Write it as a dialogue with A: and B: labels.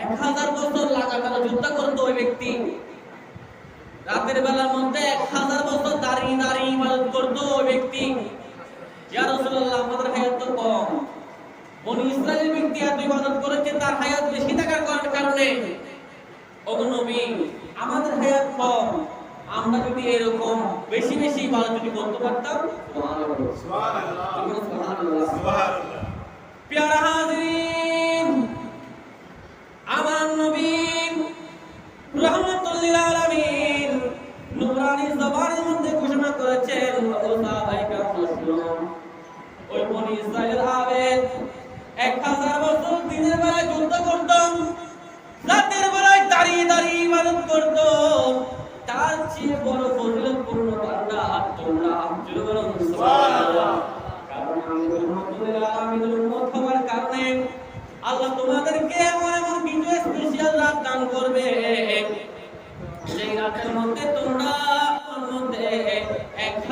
A: এক হাজার বছর লাগাতার যুদ্ধ করতো ওই ব্যক্তি। রাতের বেলার মধ্যে এক হাজার বছর দাঁড়িয়ে দাঁড়িয়ে ইবাদত করতো ওই ব্যক্তি। ইয়া রাসূলুল্লাহ আমাদের হায়াত তো কম। বনি ইসরায়েলের ব্যক্তি এত ইবাদত করেছে তার হায়াত বেশি থাকার কারণ- কারণে? ওগো নবী আমাদের হায়াত কম। আমরা যদি এরকম বেশি বেশি ইবাদত যদি করতে পারতাম সুবহানাল্লাহ। প্যারা জবানের মধ্যে ঘোষণা করেছেন ওই বনি ইসরাইলের আবেদ এক হাজার বছর দিনের বেলায় যুদ্ধ করত, রাতের বেলায় দাঁড়িয়ে দাঁড়িয়ে ইবাদত করত। তার চেয়ে বড় ফজিলতপূর্ণ বান্দা আর তোমরা জোরে বলুন আল্লাহ তোমাদেরকে এমন এমন কিছু স্পেশাল রাত দান করবে।